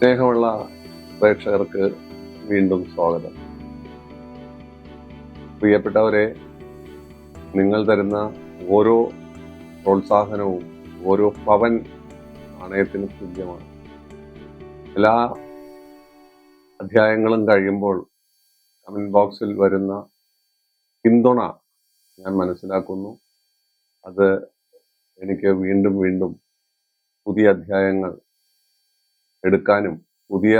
സ്നേഹമുള്ള പ്രേക്ഷകർക്ക് വീണ്ടും സ്വാഗതം. പ്രിയപ്പെട്ടവരെ നിങ്ങൾ തരുന്ന ഓരോ പ്രോത്സാഹനവും ഓരോ പവൻ നാണയത്തിന് തുല്യമാണ്. എല്ലാ അധ്യായങ്ങളും കഴിയുമ്പോൾ കമന്റ് ബോക്സിൽ വരുന്ന പിന്തുണ ഞാൻ മനസ്സിലാക്കുന്നു. അത് എനിക്ക് വീണ്ടും വീണ്ടും പുതിയ അധ്യായങ്ങൾ എടുക്കാനും പുതിയ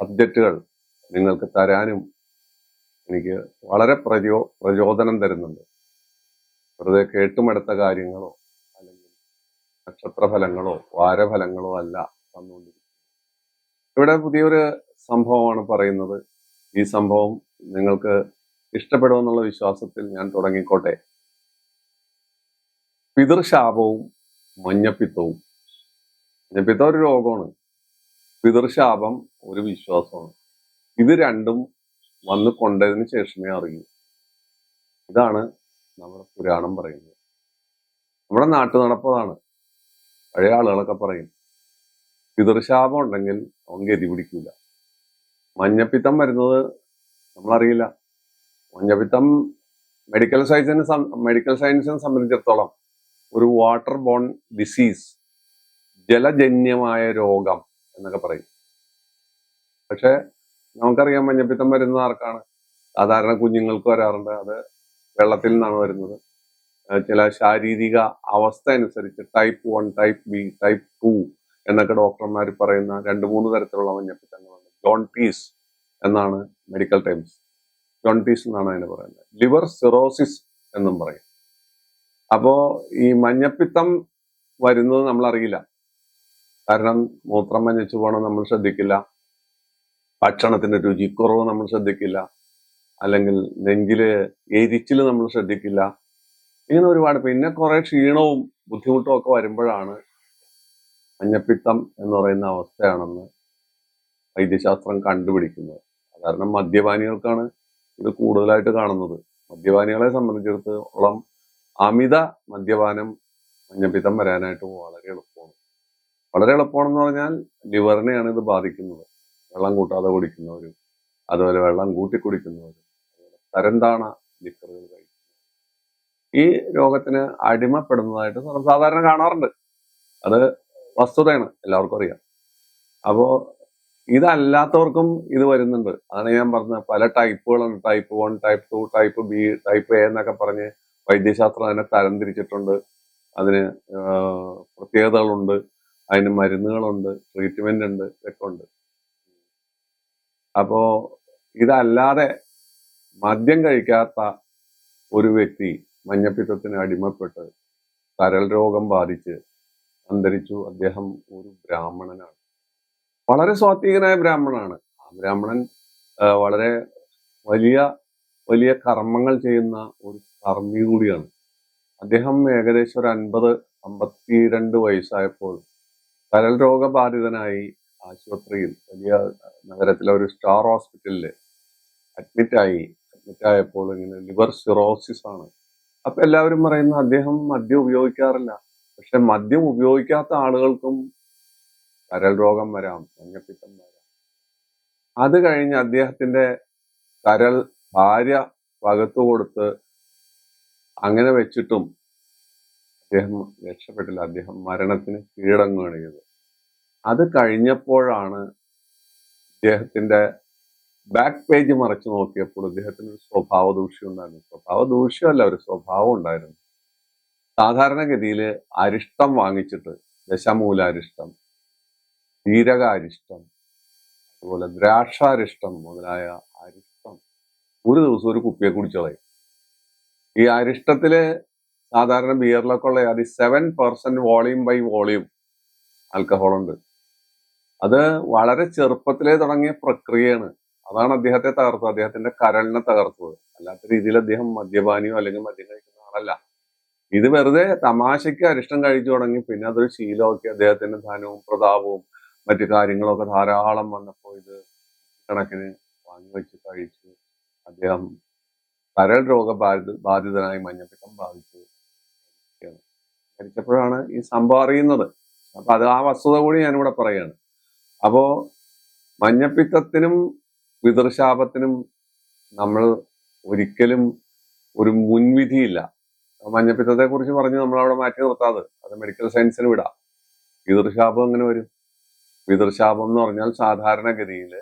സബ്ജക്റ്റുകൾ നിങ്ങൾക്ക് തരാനും എനിക്ക് വളരെ പ്രചോ പ്രചോദനം തരുന്നുണ്ട്. വെറുതെ കേട്ടുമടുത്ത കാര്യങ്ങളോ അല്ലെങ്കിൽ നക്ഷത്രഫലങ്ങളോ വാരഫലങ്ങളോ അല്ല വന്നുകൊണ്ടിരിക്കുന്നത്. ഇവിടെ പുതിയൊരു സംഭവമാണ് പറയുന്നത്. ഈ സംഭവം നിങ്ങൾക്ക് ഇഷ്ടപ്പെടുമെന്നുള്ള വിശ്വാസത്തിൽ ഞാൻ തുടങ്ങിക്കോട്ടെ. പിതൃശാപവും മഞ്ഞപ്പിത്തവും. മഞ്ഞപ്പിത്തം ഒരു രോഗമാണ്. പിതൃശാപം ഒരു വിശ്വാസമാണ്. ഇത് രണ്ടും വന്ന് കൊണ്ടതിന് ശേഷമേ അറിയൂ. ഇതാണ് നമ്മുടെ പുരാണം പറയുന്നത്. നമ്മുടെ നാട്ടു നടപ്പതാണ്. പഴയ ആളുകളൊക്കെ പറയും പിതൃശാപം ഉണ്ടെങ്കിൽ അവൻ ഗതി പിടിക്കില്ല മഞ്ഞപ്പിത്തം വരുന്നത് നമ്മളറിയില്ല. മഞ്ഞപ്പിത്തം മെഡിക്കൽ സയൻസിനെ മെഡിക്കൽ സയൻസിനെ സംബന്ധിച്ചിടത്തോളം ഒരു വാട്ടർ ബോൺ ഡിസീസ് ജലജന്യമായ രോഗം എന്നൊക്കെ പറയും. പക്ഷെ നമുക്കറിയാം മഞ്ഞപ്പിത്തം വരുന്നത് ആർക്കാണ്? സാധാരണ കുഞ്ഞുങ്ങൾക്ക് വരാറുണ്ട്. അത് വെള്ളത്തിൽ നിന്നാണ് വരുന്നത്. ചില ശാരീരിക അവസ്ഥ അനുസരിച്ച് type one type B type two എന്നൊക്കെ ഡോക്ടർമാർ പറയുന്ന രണ്ട് മൂന്ന് തരത്തിലുള്ള മഞ്ഞപ്പിത്തങ്ങളുണ്ട്. ജോൺടീസ് എന്നാണ് മെഡിക്കൽ ടൈംസ് ജോൺടീസ് എന്നാണ് അതിന് പറയുന്നത്. ലിവർ സിറോസിസ് എന്നും പറയും. അപ്പോ ഈ മഞ്ഞപ്പിത്തം വരുന്നത് നമ്മൾ അറിയില്ല കാരണം മൂത്രം മഞ്ഞിച്ചു പോകണം നമ്മൾ ശ്രദ്ധിക്കില്ല. ഭക്ഷണത്തിന്റെ രുചിക്കുറവ് നമ്മൾ ശ്രദ്ധിക്കില്ല. അല്ലെങ്കിൽ നെഞ്ചിൽ എരിച്ചിൽ നമ്മൾ ശ്രദ്ധിക്കില്ല. ഇങ്ങനെ ഒരുപാട് പിന്നെ കുറെ ക്ഷീണവും ബുദ്ധിമുട്ടും ഒക്കെ വരുമ്പോഴാണ് മഞ്ഞപ്പിത്തം എന്ന് പറയുന്ന അവസ്ഥയാണെന്ന് വൈദ്യശാസ്ത്രം കണ്ടുപിടിക്കുന്നത്. സാധാരണ മദ്യപാനികൾക്കാണ് ഇത് കൂടുതലായിട്ട് കാണുന്നത്. മദ്യപാനികളെ സംബന്ധിച്ചിടത്തോളം അമിത മദ്യപാനം മഞ്ഞപ്പിത്തം വരാനായിട്ട് വളരെ എളുപ്പമാണ്. വളരെ എളുപ്പമാണെന്ന് പറഞ്ഞാൽ ലിവറിനെയാണ് ഇത് ബാധിക്കുന്നത്. വെള്ളം കൂട്ടാതെ കുടിക്കുന്നവരും അതുപോലെ വെള്ളം കൂട്ടി കുടിക്കുന്നവരും തരന്താണ ലിക്കറുകൾ കഴിക്കുന്നത് ഈ രോഗത്തിന് അടിമപ്പെടുന്നതായിട്ട് സർവസാധാരണ കാണാറുണ്ട്. അത് വസ്തുതയാണ് എല്ലാവർക്കും അറിയാം. അപ്പോൾ ഇതല്ലാത്തവർക്കും ഇത് വരുന്നുണ്ട്. അതാണ് ഞാൻ പറഞ്ഞത് പല ടൈപ്പുകളുണ്ട് type one type two type B type A എന്നൊക്കെ പറഞ്ഞ് വൈദ്യശാസ്ത്രം അതിനെ തരംതിരിച്ചിട്ടുണ്ട് അതിന് പ്രത്യേകതകളുണ്ട്. അതിന് മരുന്നുകളുണ്ട് ട്രീറ്റ്മെന്റ് ഉണ്ട് ഇതൊക്കെ ഉണ്ട് അപ്പോ ഇതല്ലാതെ മദ്യം കഴിക്കാത്ത ഒരു വ്യക്തി മഞ്ഞപ്പിത്തത്തിന് അടിമപ്പെട്ട് കരൾ രോഗം ബാധിച്ച് അന്തരിച്ചു. അദ്ദേഹം ഒരു ബ്രാഹ്മണനാണ്. വളരെ സ്വാത്വികനായ ബ്രാഹ്മണനാണ്. ആ ബ്രാഹ്മണൻ വളരെ വലിയ വലിയ കർമ്മങ്ങൾ ചെയ്യുന്ന ഒരു കർമ്മി കൂടിയാണ് അദ്ദേഹം ഏകദേശം ഒരു അൻപത് അമ്പത്തിരണ്ട് വയസ്സായപ്പോൾ കരൾ രോഗബാധിതനായി ആശുപത്രിയിൽ വലിയ നഗരത്തിലെ ഒരു സ്റ്റാർ ഹോസ്പിറ്റലിൽ അഡ്മിറ്റായി അഡ്മിറ്റ് ആയപ്പോൾ ഇങ്ങനെ ലിവർ സിറോസിസ് ആണ്. അപ്പൊ എല്ലാവരും പറയുന്ന അദ്ദേഹം മദ്യം ഉപയോഗിക്കാറില്ല. പക്ഷെ മദ്യം ഉപയോഗിക്കാത്ത ആളുകൾക്കും കരൾ രോഗം വരാം മഞ്ഞപ്പിത്തം വരാം. അത് കഴിഞ്ഞ് അദ്ദേഹത്തിന്റെ കരൾ ഭാര്യ പകത്തു കൊടുത്ത് അങ്ങനെ വെച്ചിട്ടും അദ്ദേഹം രക്ഷപ്പെട്ടില്ല. അദ്ദേഹം മരണത്തിന് കീഴടങ്ങുകയാണ് ചെയ്തത് അത് കഴിഞ്ഞപ്പോഴാണ് അദ്ദേഹത്തിന്റെ ബാക്ക് പേജ് മറച്ചു നോക്കിയപ്പോൾ അദ്ദേഹത്തിന് ഒരു സ്വഭാവ ദൂഷ്യം ഉണ്ടായിരുന്നു. സ്വഭാവ ദൂഷ്യമല്ല ഒരു സ്വഭാവം ഉണ്ടായിരുന്നു. സാധാരണഗതിയിൽ അരിഷ്ടം വാങ്ങിച്ചിട്ട് ദശമൂലാരിഷ്ടം ജീരകാരിഷ്ടം അതുപോലെ ദ്രാക്ഷാരിഷ്ടം മുതലായ അരിഷ്ടം ഒരു ദിവസം ഒരു കുപ്പിയെ കുടിച്ചു കളയും ഈ അരിഷ്ടത്തിൽ സാധാരണ ബിയറിലൊക്കെ ഉള്ള അത് seven percent volume by volume alcohol ഉണ്ട്. അത് വളരെ ചെറുപ്പത്തിലേ തുടങ്ങിയ പ്രക്രിയയാണ്. അതാണ് അദ്ദേഹത്തെ തകർത്തത്. അദ്ദേഹത്തിന്റെ കരളിനെ തകർത്തത്. അല്ലാത്ത രീതിയിൽ അദ്ദേഹം മദ്യപാനിയോ അല്ലെങ്കിൽ മദ്യം കഴിക്കുന്ന ആളല്ല. ഇത് വെറുതെ തമാശയ്ക്ക് അരിഷ്ടം കഴിച്ചു തുടങ്ങി. പിന്നെ അതൊരു ശീലമൊക്കെ അദ്ദേഹത്തിന്റെ ധനവും പ്രതാപവും മറ്റു കാര്യങ്ങളൊക്കെ ധാരാളം വന്നപ്പോൾ ഇത് കണക്കിന് വാങ്ങി വാങ്ങിവെച്ച് കഴിച്ച് അദ്ദേഹം കരൾ രോഗ ബാധിത ബാധിതനായി മഞ്ഞപ്പിത്തം ബാധിച്ചു. മരിച്ചപ്പോഴാണ് ഈ സംഭവം അറിയുന്നത്. അപ്പൊ അത് ആ വസ്തുത കൂടി ഞാനിവിടെ പറയാണ് അപ്പോ മഞ്ഞപ്പിത്തത്തിനും പിതൃശാപത്തിനും നമ്മൾ ഒരിക്കലും ഒരു മുൻവിധിയില്ല. മഞ്ഞപ്പിത്തത്തെ കുറിച്ച് പറഞ്ഞ് നമ്മൾ അവിടെ മാറ്റി നിർത്താതെ അത് മെഡിക്കൽ സയൻസിന് വിടാം. പിതൃശാപം എങ്ങനെ വരും? പിതൃശാപം എന്ന് പറഞ്ഞാൽ സാധാരണഗതിയിൽ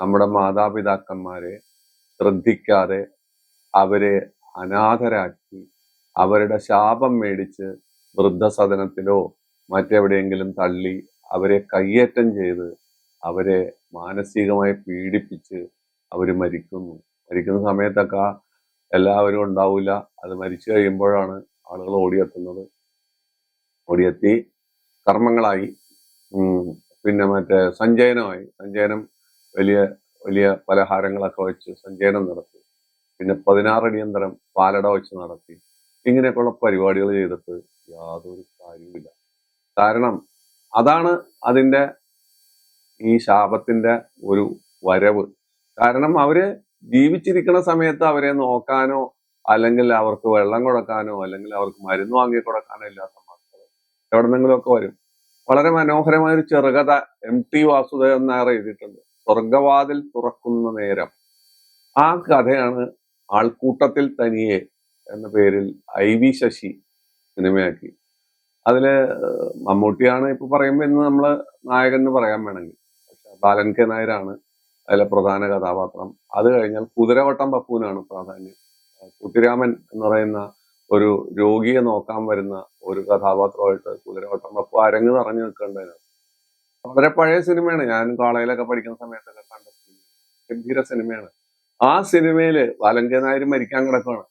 നമ്മുടെ മാതാപിതാക്കന്മാരെ ശ്രദ്ധിക്കാതെ അവരെ അനാഥരാക്കി അവരുടെ ശാപം മേടിച്ച് വൃദ്ധസദനത്തിലോ മറ്റെവിടെയെങ്കിലും തള്ളി അവരെ കയ്യേറ്റം ചെയ്ത് അവരെ മാനസികമായി പീഡിപ്പിച്ച് അവർ മരിക്കുന്നു. മരിക്കുന്ന സമയത്തൊക്കെ എല്ലാവരും ഉണ്ടാവില്ല അത് മരിച്ചു കഴിയുമ്പോഴാണ് ആളുകൾ ഓടിയെത്തുന്നത്. ഓടിയെത്തി കർമ്മങ്ങളായി. പിന്നെ മറ്റേ സഞ്ചയനമായി. സഞ്ചയനം വലിയ വലിയ പലഹാരങ്ങളൊക്കെ വെച്ച് സഞ്ചയനം നടത്തി. പിന്നെ പതിനാറടിയന്തരം പാലട വെച്ച് നടത്തി. ഇങ്ങനെയൊക്കെയുള്ള പരിപാടികൾ ചെയ്തിട്ട് യാതൊരു കാര്യവുമില്ല. കാരണം അതാണ് അതിന്റെ ഈ ശാപത്തിന്റെ ഒരു വരവ്. കാരണം അവർ ജീവിച്ചിരിക്കുന്ന സമയത്ത് അവരെ നോക്കാനോ അല്ലെങ്കിൽ അവർക്ക് വെള്ളം കൊടുക്കാനോ അല്ലെങ്കിൽ അവർക്ക് മരുന്ന് വാങ്ങി കൊടുക്കാനോ ഇല്ലാത്ത മക്കൾ എവിടെന്നെങ്കിലുമൊക്കെ വരും. വളരെ മനോഹരമായ ഒരു ചെറുകഥ എം ടി വാസുദേവൻ നായർ എഴുതിയിട്ടുണ്ട്. സ്വർഗവാതിൽ തുറക്കുന്ന നേരം. ആ കഥയാണ് ആൾക്കൂട്ടത്തിൽ തനിയെ എന്ന പേരിൽ ഐ വി ശശി സിനിമയാക്കി. അതിൽ മമ്മൂട്ടിയാണ് ഇപ്പൊ പറയുമ്പോൾ ഇന്ന് നമ്മൾ നായകൻ എന്ന് പറയാൻ വേണമെങ്കിൽ. പക്ഷെ ബാലൻ കെ നായരാണ് അതിലെ പ്രധാന കഥാപാത്രം. അത് കഴിഞ്ഞാൽ കുതിരവട്ടം പപ്പുവിനാണ് പ്രാധാന്യം. കുട്ടിരാമൻ എന്ന് പറയുന്ന ഒരു രോഗിയെ നോക്കാൻ വരുന്ന ഒരു കഥാപാത്രമായിട്ട് കുതിരവട്ടം പപ്പു അരങ്ങ് നിറഞ്ഞു നിൽക്കേണ്ടതിനാണ് വളരെ പഴയ സിനിമയാണ്. ഞാൻ കോളേജിലൊക്കെ പഠിക്കുന്ന സമയത്തൊക്കെ കണ്ട സിനിമ ഗംഭീര സിനിമയാണ്. ആ സിനിമയിൽ ബാലൻ കെ നായർ മരിക്കാൻ കിടക്കുകയാണ്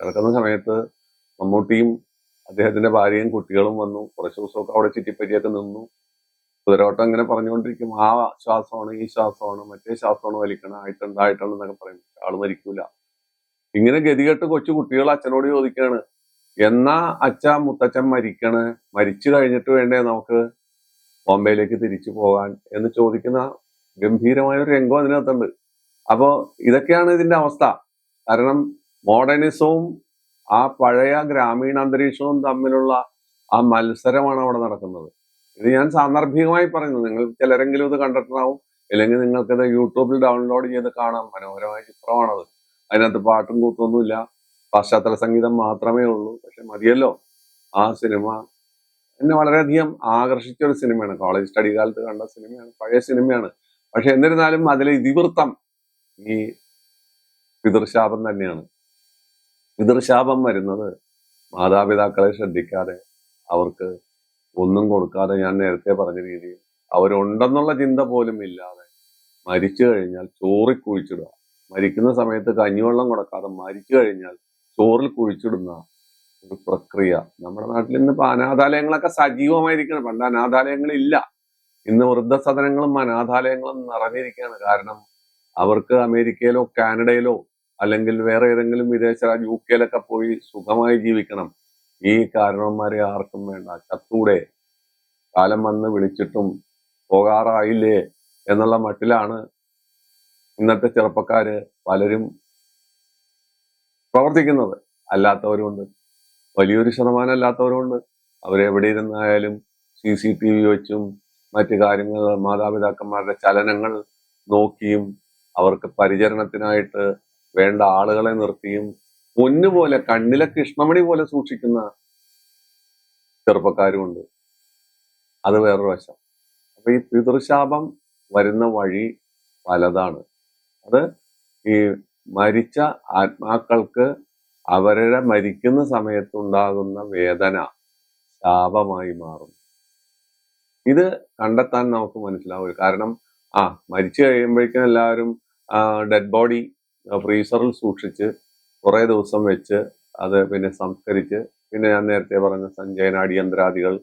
കിടക്കുന്ന സമയത്ത് മമ്മൂട്ടിയും അദ്ദേഹത്തിന്റെ ഭാര്യയും കുട്ടികളും വന്നു. കുറച്ച് ദിവസമൊക്കെ അവിടെ ചുറ്റിപ്പറ്റിയൊക്കെ നിന്നു. കുതിരോട്ടം ഇങ്ങനെ പറഞ്ഞുകൊണ്ടിരിക്കും. ആ ശ്വാസമാണ് ഈ ശ്വാസമാണ് മറ്റേ ശ്വാസമാണ് വലിക്കണം ആയിട്ടുണ്ട് ആയിട്ടുണ്ട് എന്നൊക്കെ പറയും. ആൾ മരിക്കൂല. ഇങ്ങനെ ഗതികെട്ട് കൊച്ചു കുട്ടികൾ അച്ഛനോട് ചോദിക്കാണ് എന്നാ അച്ഛ മുത്തച്ഛൻ മരിക്കണ്? മരിച്ചു കഴിഞ്ഞിട്ട് വേണ്ടേ നമുക്ക് ബോംബെയിലേക്ക് തിരിച്ചു പോകാൻ? എന്ന് ചോദിക്കുന്ന ഗംഭീരമായ ഒരു രംഗം അതിനകത്തുണ്ട്. അപ്പോ ഇതൊക്കെയാണ് ഇതിന്റെ അവസ്ഥ. കാരണം മോഡേണിസവും ആ പഴയ ഗ്രാമീണ അന്തരീക്ഷവും തമ്മിലുള്ള ആ മത്സരമാണ് അവിടെ നടക്കുന്നത്. ഇത് ഞാൻ സാന്ദർഭികമായി പറയുന്നു. നിങ്ങൾ ചിലരെങ്കിലും ഇത് കണ്ടിട്ടുണ്ടാവും. അല്ലെങ്കിൽ നിങ്ങൾക്കത് യൂട്യൂബിൽ ഡൗൺലോഡ് ചെയ്ത് കാണാം. മനോഹരമായ ചിത്രമാണത്. അതിനകത്ത് പാട്ടും കൂത്തൊന്നുമില്ല. പശ്ചാത്തല സംഗീതം മാത്രമേ ഉള്ളൂ. പക്ഷെ മതിയല്ലോ. ആ സിനിമ എന്നെ വളരെയധികം ആകർഷിച്ച ഒരു സിനിമയാണ്. കോളേജ് സ്റ്റഡി കാലത്ത് കണ്ട സിനിമയാണ്. പഴയ സിനിമയാണ്. പക്ഷെ എന്നിരുന്നാലും അതിലെ ഇതിവൃത്തം ഈ പിതൃശാപം തന്നെയാണ്. പിതൃശാപം വരുന്നത് മാതാപിതാക്കളെ ശ്രദ്ധിക്കാതെ അവർക്ക് ഒന്നും കൊടുക്കാതെ ഞാൻ നേരത്തെ പറഞ്ഞ രീതിയിൽ അവരുണ്ടെന്നുള്ള ചിന്ത പോലും ഇല്ലാതെ മരിച്ചു കഴിഞ്ഞാൽ ചോറിൽ കുഴിച്ചിടുക. മരിക്കുന്ന സമയത്ത് കഞ്ഞിവെള്ളം കൊടുക്കാതെ മരിച്ചു കഴിഞ്ഞാൽ ചോറിൽ കുഴിച്ചിടുന്ന ഒരു പ്രക്രിയ. നമ്മുടെ നാട്ടിൽ ഇന്ന് ഇപ്പൊ അനാഥാലയങ്ങളൊക്കെ സജീവമായിരിക്കണം പണ്ട് അനാഥാലയങ്ങളില്ല. ഇന്ന് വൃദ്ധസദനങ്ങളും അനാഥാലയങ്ങളും നിറഞ്ഞിരിക്കുകയാണ്. കാരണം അവർക്ക് അമേരിക്കയിലോ കാനഡയിലോ അല്ലെങ്കിൽ വേറെ ഏതെങ്കിലും വിദേശ യു കെയിലൊക്കെ പോയി സുഖമായി ജീവിക്കണം. ഈ കാരണവന്മാരെ ആർക്കും വേണ്ട. ചത്തൂടെ. കാലം വന്ന് വിളിച്ചിട്ടും പോകാറായില്ലേ എന്നുള്ള മട്ടിലാണ് ഇന്നത്തെ ചെറുപ്പക്കാര് പലരും പ്രവർത്തിക്കുന്നത്. അല്ലാത്തവരുണ്ട്. വലിയൊരു ശതമാനം അല്ലാത്തവരുണ്ട്. അവരെവിടെ ഇരുന്നായാലും സി സി ടി വി വെച്ചും മറ്റു കാര്യങ്ങൾ മാതാപിതാക്കന്മാരുടെ ചലനങ്ങൾ നോക്കിയും അവർക്ക് പരിചരണത്തിനായിട്ട് വേണ്ട ആളുകളെ നിർത്തിയും പൊന്നുപോലെ കണ്ണിലെ കൃഷ്ണമണി പോലെ സൂക്ഷിക്കുന്ന ചെറുപ്പക്കാരുമുണ്ട്. അത് വേറൊരു വശം. അപ്പൊ ഈ പിതൃശാപം വരുന്ന വഴി പലതാണ്. അത് ഈ മരിച്ച ആത്മാക്കൾക്ക് അവരുടെ മരിക്കുന്ന സമയത്തുണ്ടാകുന്ന വേദന ശാപമായി മാറും ഇത് കണ്ടെത്താൻ നമുക്ക് മനസ്സിലാവും. കാരണം ആ മരിച്ചു കഴിയുമ്പോഴേക്കും എല്ലാവരും ഡെഡ് ബോഡി ഫ്രീസറിൽ സൂക്ഷിച്ച് കുറേ ദിവസം വെച്ച് അത് പിന്നെ സംസ്കരിച്ച് പിന്നെ ഞാൻ നേരത്തെ പറഞ്ഞ സഞ്ജയന അടിയന്തരാദികൾ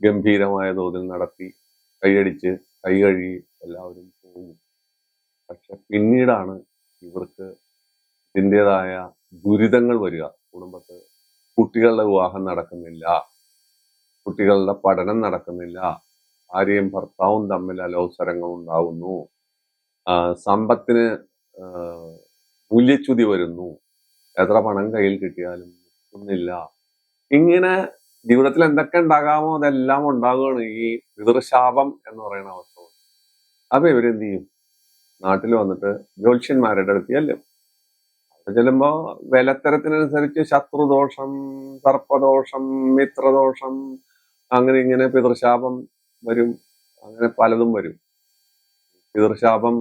ഗംഭീരമായ തോതിൽ നടത്തി കൈയടിച്ച് കൈ കഴുകി എല്ലാവരും പോകും പക്ഷെ പിന്നീടാണ് ഇവർക്ക് ഇതിന്റെതായ ദുരിതങ്ങൾ വരിക. കുടുംബത്ത് കുട്ടികളുടെ വിവാഹം നടക്കുന്നില്ല. കുട്ടികളുടെ പഠനം നടക്കുന്നില്ല. ആരെയും ഭർത്താവും തമ്മിൽ അലോസരങ്ങൾ ഉണ്ടാവുന്നു. സമ്പത്തിന് മൂല്യച്യുതി വരുന്നു. എത്ര പണം കയ്യിൽ കിട്ടിയാലും ഒന്നില്ല ഇങ്ങനെ ജീവിതത്തിൽ എന്തൊക്കെ ഉണ്ടാകാമോ അതെല്ലാം ഉണ്ടാകുകയാണ് ഈ പിതൃശാപം എന്ന് പറയുന്ന അവസ്ഥ. അപ്പൊ ഇവരെന്ത് ചെയ്യും? നാട്ടിൽ വന്നിട്ട് ജ്യോത്സ്യന്മാരുടെ അടുത്ത് ചെല്ലും. അവിടെ ചെല്ലുമ്പോ വിലത്തരത്തിനനുസരിച്ച് ശത്രുദോഷം സർപ്പദോഷം മിത്രദോഷം അങ്ങനെ ഇങ്ങനെ പിതൃശാപം വരും. അങ്ങനെ പലതും വരും. പിതൃശാപം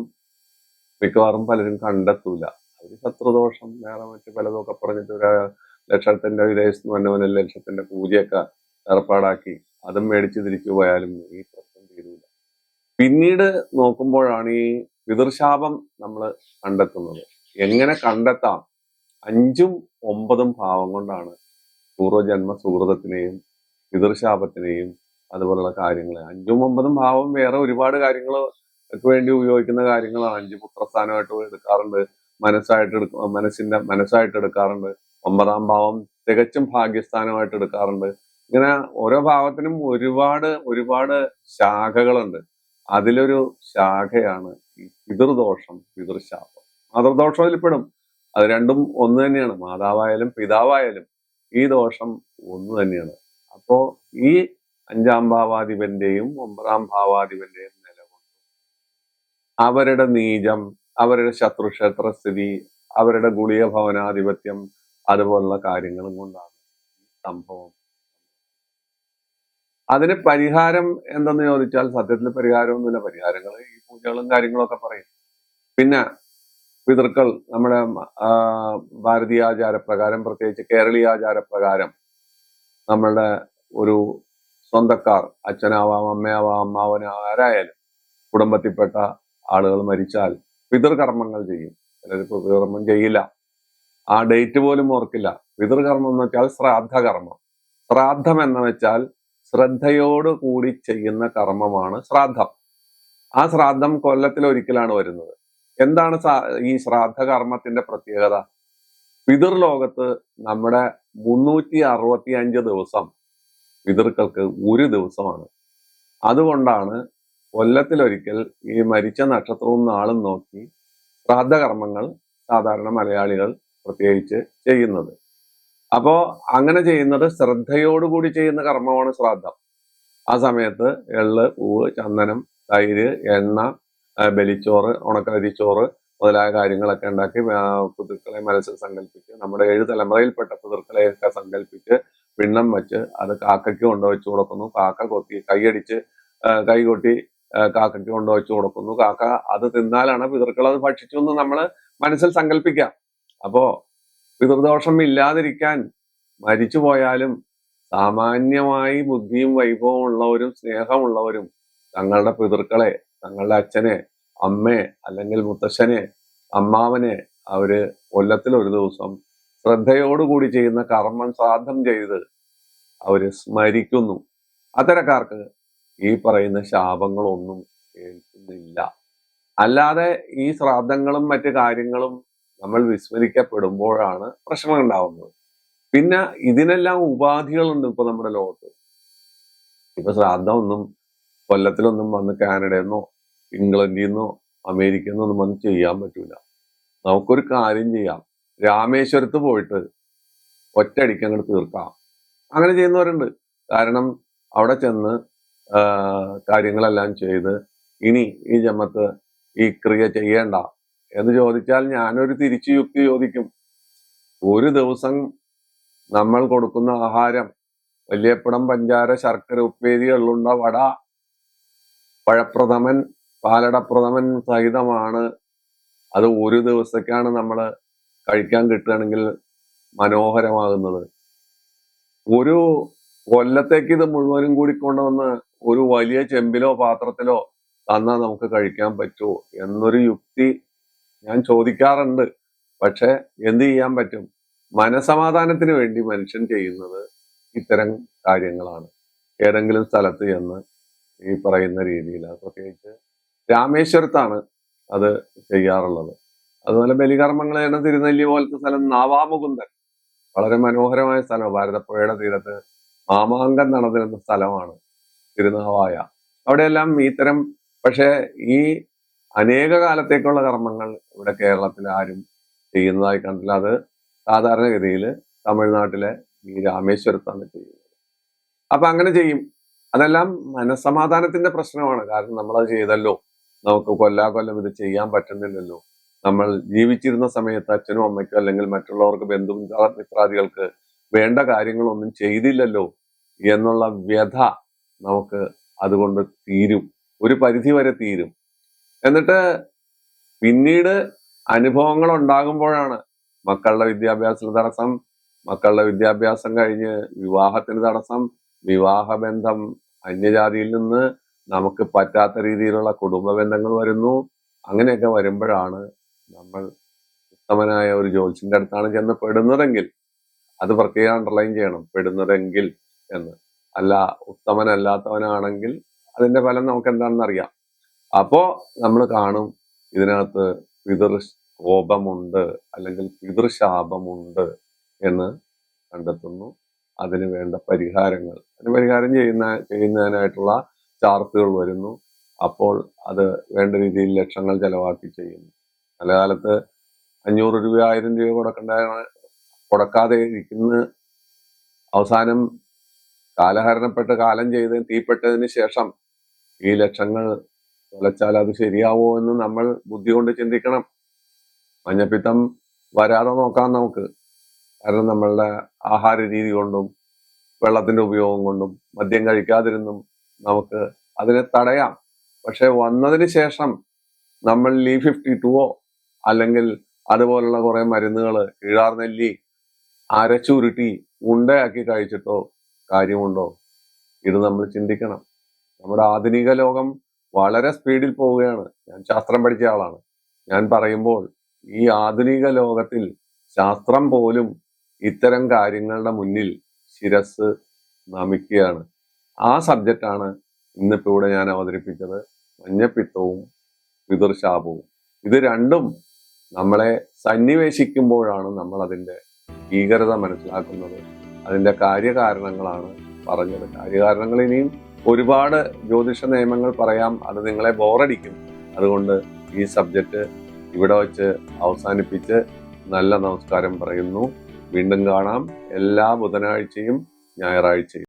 മിക്കവാറും പലരും കണ്ടെത്തൂല. അവർ ശത്രുദോഷം വേറെ മറ്റു പലതും ഒക്കെ പറഞ്ഞിട്ട് ഒരു ലക്ഷത്തിന്റെ വിദേശത്ത് വന്നവനെ ലക്ഷത്തിന്റെ പൂജയൊക്കെ ഏർപ്പാടാക്കി അതും മേടിച്ച് തിരിച്ചു പോയാലും ഈ പ്രശ്നം തീരൂല. പിന്നീട് നോക്കുമ്പോഴാണ് ഈ പിതൃശാപം നമ്മൾ കണ്ടെത്തുന്നത്. എങ്ങനെ കണ്ടെത്താം? അഞ്ചും ഒമ്പതും ഭാവം കൊണ്ടാണ് പൂർവജന്മ സുഹൃതത്തിനെയും പിതൃശാപത്തിനെയും അതുപോലുള്ള കാര്യങ്ങൾ അഞ്ചും ഒമ്പതും ഭാവം വേറെ ഒരുപാട് കാര്യങ്ങൾ വേണ്ടി ഉപയോഗിക്കുന്ന കാര്യങ്ങളാണ്. അഞ്ച് പുത്രസ്ഥാനമായിട്ട് എടുക്കാറുണ്ട്. മനസ്സായിട്ട് എടുക്ക മനസ്സിന്റെ മനസ്സായിട്ട് എടുക്കാറുണ്ട്. ഒമ്പതാം ഭാവം തികച്ചും ഭാഗ്യസ്ഥാനമായിട്ട് എടുക്കാറുണ്ട്. ഇങ്ങനെ ഓരോ ഭാവത്തിനും ഒരുപാട് ഒരുപാട് ശാഖകളുണ്ട്. അതിലൊരു ശാഖയാണ് ഈ പിതൃദോഷം പിതൃശാപം. മാതൃദോഷം അതിൽപ്പെടും പെടും അത് രണ്ടും ഒന്ന് തന്നെയാണ്. മാതാവായാലും പിതാവായാലും ഈ ദോഷം ഒന്ന് തന്നെയാണ്. അപ്പോ ഈ അഞ്ചാം ഭാവാധിപന്റെയും ഒമ്പതാം ഭാവാധിപന്റെയും നിലകൊണ്ട് അവരുടെ നീചം അവരുടെ ശത്രുക്ഷേത്ര സ്ഥിതി അവരുടെ ഗുളിക ഭവനാധിപത്യം അതുപോലുള്ള കാര്യങ്ങളും കൊണ്ടാണ് സംഭവം. അതിന് പരിഹാരം എന്തെന്ന് ചോദിച്ചാൽ സത്യത്തിൽ പരിഹാരമൊന്നുമില്ല. പരിഹാരങ്ങൾ ഈ പൂജകളും കാര്യങ്ങളൊക്കെ പറയും. പിന്നെ പിതൃക്കൾ നമ്മുടെ ഭാരതീയ ആചാരപ്രകാരം പ്രത്യേകിച്ച് കേരളീയ ആചാരപ്രകാരം നമ്മളുടെ ഒരു സ്വന്തക്കാർ അച്ഛനാവാം അമ്മയാവാം അമ്മാവനാവാം ആരായാലും കുടുംബത്തിൽപ്പെട്ട ആളുകൾ മരിച്ചാൽ പിതൃകർമ്മങ്ങൾ ചെയ്യും. ചിലരിപ്പോൾ പിതൃകർമ്മം ചെയ്യില്ല. ആ ഡേറ്റ് പോലും ഓർക്കില്ല. പിതൃകർമ്മം എന്ന് വെച്ചാൽ ശ്രാദ്ധകർമ്മം. ശ്രാദ്ധം എന്ന് വെച്ചാൽ ശ്രദ്ധയോട് കൂടി ചെയ്യുന്ന കർമ്മമാണ് ശ്രാദ്ധം. ആ ശ്രാദ്ധം കൊല്ലത്തിൽ ഒരിക്കലാണ് വരുന്നത്. എന്താണ് ഈ ശ്രാദ്ധ കർമ്മത്തിന്റെ പ്രത്യേകത? പിതൃലോകത്ത് നമ്മുടെ മുന്നൂറ്റി അറുപത്തി അഞ്ച് ദിവസം പിതൃക്കൾക്ക് ഒരു ദിവസമാണ്. അതുകൊണ്ടാണ് കൊല്ലത്തിലൊരിക്കൽ ഈ മരിച്ച നക്ഷത്രവും നാളും നോക്കി ശ്രാദ്ധകർമ്മങ്ങൾ സാധാരണ മലയാളികൾ പ്രത്യേകിച്ച് ചെയ്യുന്നത്. അപ്പോൾ അങ്ങനെ ചെയ്യുന്നത് ശ്രദ്ധയോടുകൂടി ചെയ്യുന്ന കർമ്മമാണ് ശ്രാദ്ധം. ആ സമയത്ത് എള്ള് പൂവ് ചന്ദനം തൈര് എണ്ണ ബലിച്ചോറ് ഉണക്കരിച്ചോറ് മുതലായ കാര്യങ്ങളൊക്കെ ഉണ്ടാക്കി പുതുക്കളെ മനസ്സിൽ സങ്കല്പിച്ച് നമ്മുടെ ഏഴ് തലമുറയിൽപ്പെട്ട പിതൃക്കളെയൊക്കെ സങ്കല്പിച്ച് പിണ്ണം വെച്ച് അത് കാക്കയ്ക്ക് കൊണ്ടുവച്ച് കൊടുക്കുന്നു. കാക്ക കൊത്തി കൈയടിച്ച് ആ, കൈ കൊണ്ട് വെച്ച് കൊടുക്കുന്നു. കാക്ക അത് തിന്നാലാണ് പിതൃക്കൾ അത് ഭക്ഷിച്ചു എന്ന് നമ്മൾ മനസ്സിൽ സങ്കല്പിക്കാം അപ്പോ പിതൃദോഷം ഇല്ലാതിരിക്കാൻ മരിച്ചു പോയാലും സാമാന്യമായി ബുദ്ധിയും വൈഭവവും ഉള്ളവരും സ്നേഹമുള്ളവരും തങ്ങളുടെ പിതൃക്കളെ തങ്ങളുടെ അച്ഛനെ അമ്മയെ അല്ലെങ്കിൽ മുത്തശ്ശനെ അമ്മാവനെ അവർ കൊല്ലത്തിൽ ഒരു ദിവസം ശ്രദ്ധയോടുകൂടി ചെയ്യുന്ന കർമ്മം ശ്രാദ്ധം ചെയ്ത് അവർ സ്മരിക്കുന്നു. അത്തരക്കാർക്ക് ഈ പറയുന്ന ശാപങ്ങളൊന്നും കേൾക്കുന്നില്ല അല്ലാതെ ഈ ശ്രാദ്ധങ്ങളും മറ്റു കാര്യങ്ങളും നമ്മൾ വിസ്മരിക്കപ്പെടുമ്പോഴാണ് പ്രശ്നം ഉണ്ടാവുന്നത് പിന്നെ ഇതിനെല്ലാം ഉപാധികളുണ്ട് ഇപ്പൊ നമ്മുടെ ലോകത്ത്. ഇപ്പൊ ശ്രാദ്ധം ഒന്നും കൊല്ലത്തിലൊന്നും വന്ന് കാനഡയിൽ നിന്നോ ഇംഗ്ലണ്ടിൽ നിന്നോ അമേരിക്കയിൽ നിന്നോ ഒന്നും വന്ന് ചെയ്യാൻ പറ്റൂല. നമുക്കൊരു കാര്യം ചെയ്യാം. രാമേശ്വരത്ത് പോയിട്ട് ഒറ്റയടിക്ക് അങ്ങോട്ട് തീർക്കാം. അങ്ങനെ ചെയ്യുന്നവരുണ്ട്. കാരണം അവിടെ ചെന്ന് കാര്യങ്ങളെല്ലാം ചെയ്ത് ഇനി ഈ ജന്മത്ത് ഈ ക്രിയ ചെയ്യേണ്ട എന്ന് ചോദിച്ചാൽ ഞാനൊരു തിരിച്ചു യുക്തി ചോദിക്കും. ഒരു ദിവസം നമ്മൾ കൊടുക്കുന്ന ആഹാരം വലിയപ്പടം പഞ്ചാര ശർക്കര ഉപ്പേരി എള്ളുണ്ട വട പഴപ്രഥമൻ പാലടപ്രഥമൻ സഹിതമാണ്. അത് ഒരു ദിവസത്തേക്കാണ് നമ്മൾ കഴിക്കാൻ കിട്ടുകയാണെങ്കിൽ മനോഹരമാകുന്നത്. ഒരു കൊല്ലത്തേക്ക് ഇത് മുഴുവനും കൂടി കൊണ്ടുവന്ന് ഒരു വലിയ ചെമ്പിലോ പാത്രത്തിലോ തന്നാൽ നമുക്ക് കഴിക്കാൻ പറ്റുമോ എന്നൊരു യുക്തി ഞാൻ ചോദിക്കാറുണ്ട്. പക്ഷെ എന്ത് ചെയ്യാൻ പറ്റും? മനസമാധാനത്തിന് വേണ്ടി മനുഷ്യൻ ചെയ്യുന്നത് ഇത്തരം കാര്യങ്ങളാണ്. ഏതെങ്കിലും സ്ഥലത്ത് ചെന്ന് ഈ പറയുന്ന രീതിയിൽ പ്രത്യേകിച്ച് രാമേശ്വരത്താണ് അത് ചെയ്യാറുള്ളത്. അതുപോലെ ബലികർമ്മങ്ങൾ ചെയ്യുന്ന തിരുനെല്ലി പോലത്തെ സ്ഥലം നാവാമുകുന്ദൻ. വളരെ മനോഹരമായ സ്ഥലം. ഭാരതപ്പുഴയുടെ തീരത്ത് മാമാങ്കം നടന്നിരുന്ന സ്ഥലമാണ്. തിരുനാവായ. അവിടെയെല്ലാം ഇത്തരം പക്ഷേ ഈ അനേക കാലത്തേക്കുള്ള കർമ്മങ്ങൾ ഇവിടെ കേരളത്തിൽ ആരും ചെയ്യുന്നതായി കണ്ടില്ല അത് സാധാരണഗതിയിൽ തമിഴ്നാട്ടിലെ ഈ രാമേശ്വരത്താണ് ചെയ്യുന്നത്. അപ്പൊ അങ്ങനെ ചെയ്യും. അതെല്ലാം മനസമാധാനത്തിന്റെ പ്രശ്നമാണ്. കാരണം നമ്മളത് ചെയ്തല്ലോ. നമുക്ക് കൊല്ലാ കൊല്ലം ഇത് ചെയ്യാൻ പറ്റുന്നില്ലല്ലോ. നമ്മൾ ജീവിച്ചിരുന്ന സമയത്ത് അച്ഛനും അമ്മയ്ക്കും അല്ലെങ്കിൽ മറ്റുള്ളവർക്ക് ബന്ധു മിത്രാദികൾക്ക് വേണ്ട കാര്യങ്ങളൊന്നും ചെയ്തില്ലല്ലോ എന്നുള്ള വ്യഥ നമുക്ക് അതുകൊണ്ട് തീരും. ഒരു പരിധി വരെ തീരും. എന്നിട്ട് പിന്നീട് അനുഭവങ്ങൾ ഉണ്ടാകുമ്പോഴാണ് മക്കളുടെ വിദ്യാഭ്യാസത്തിന് തടസ്സം മക്കളുടെ വിദ്യാഭ്യാസം കഴിഞ്ഞ് വിവാഹത്തിന് തടസ്സം വിവാഹബന്ധം അന്യജാതിയിൽ നിന്ന് നമുക്ക് പറ്റാത്ത രീതിയിലുള്ള കുടുംബ ബന്ധങ്ങൾ വരുന്നു. അങ്ങനെയൊക്കെ വരുമ്പോഴാണ് നമ്മൾ ഉത്തമനായ ഒരു ജ്യോത്സ്യന്റെ അടുത്താണ് ചെന്ന് പെടുന്നതെങ്കിൽ അത് പ്രത്യേകം അണ്ടർലൈൻ ചെയ്യണം പെടുന്നതെങ്കിൽ എന്ന്. അല്ല ഉത്തമനല്ലാത്തവനാണെങ്കിൽ അതിന്റെ ഫലം നമുക്ക് എന്താണെന്ന് അറിയാം അപ്പോ നമ്മൾ കാണും ഇതിനകത്ത് പിതൃ കോപമുണ്ട് അല്ലെങ്കിൽ പിതൃശാപമുണ്ട് എന്ന് കണ്ടെത്തുന്നു. അതിന് വേണ്ട പരിഹാരങ്ങൾ. അതിന് പരിഹാരം ചെയ്യുന്ന ചെയ്യുന്നതിനായിട്ടുള്ള ചാർത്തുകൾ വരുന്നു. അപ്പോൾ അത് വേണ്ട രീതിയിൽ ലക്ഷങ്ങൾ ചെലവാക്കി ചെയ്യുന്നു. പല കാലത്ത് അഞ്ഞൂറ് രൂപ ആയിരം രൂപ കൊടുക്കേണ്ട കൊടുക്കാതെ ഇരിക്കുന്ന അവസാനം കാലഹരണപ്പെട്ട് കാലം ചെയ്ത് തീപ്പെട്ടതിന് ശേഷം ഈ ലക്ഷങ്ങൾ തുലച്ചാൽ അത് ശരിയാവോ എന്ന് നമ്മൾ ബുദ്ധി കൊണ്ട് ചിന്തിക്കണം. മഞ്ഞപ്പിത്തം വരാതെ നോക്കാം നമുക്ക്. കാരണം നമ്മളുടെ ആഹാര രീതി കൊണ്ടും വെള്ളത്തിന്റെ ഉപയോഗം കൊണ്ടും മദ്യം കഴിക്കാതിരുന്നും നമുക്ക് അതിനെ തടയാം. പക്ഷെ വന്നതിന് ശേഷം നമ്മൾ ലീ ഫിഫ്റ്റി ടുവോ അല്ലെങ്കിൽ അതുപോലുള്ള കുറെ മരുന്നുകൾ കീഴാർനെല്ലി അരച്ചുരുട്ടി ഉണ്ടയാക്കി കഴിച്ചിട്ടോ കാര്യമുണ്ടോ ഇത് നമ്മൾ ചിന്തിക്കണം. നമ്മുടെ ആധുനിക ലോകം വളരെ സ്പീഡിൽ പോവുകയാണ്. ഞാൻ ശാസ്ത്രം പഠിച്ച ആളാണ്. ഞാൻ പറയുമ്പോൾ ഈ ആധുനിക ലോകത്തിൽ ശാസ്ത്രം പോലും ഇത്തരം കാര്യങ്ങളുടെ മുന്നിൽ ശിരസ് നമിക്കുകയാണ്. ആ സബ്ജക്റ്റാണ് ഇന്നിപ്പോ ഇവിടെ ഞാൻ അവതരിപ്പിച്ചത്. മഞ്ഞപ്പിത്തവും പിതൃശാപവും. ഇത് രണ്ടും നമ്മളെ സന്നിവേശിക്കുമ്പോഴാണ് നമ്മൾ അതിന്റെ ഭീകരത മനസ്സിലാക്കുന്നത്. അതിന്റെ കാര്യകാരണങ്ങളാണ് പറഞ്ഞത്. കാര്യകാരണങ്ങൾ ഇനിയും ഒരുപാട് ജ്യോതിഷ നിയമങ്ങൾ പറയാം. അത് നിങ്ങളെ ബോറടിക്കും. അതുകൊണ്ട് ഈ സബ്ജക്റ്റ് ഇവിടെ വച്ച് അവസാനിപ്പിച്ച് നല്ല നമസ്കാരം പറയുന്നു. വീണ്ടും കാണാം. എല്ലാ ബുധനാഴ്ചയും ഞായറാഴ്ചയും.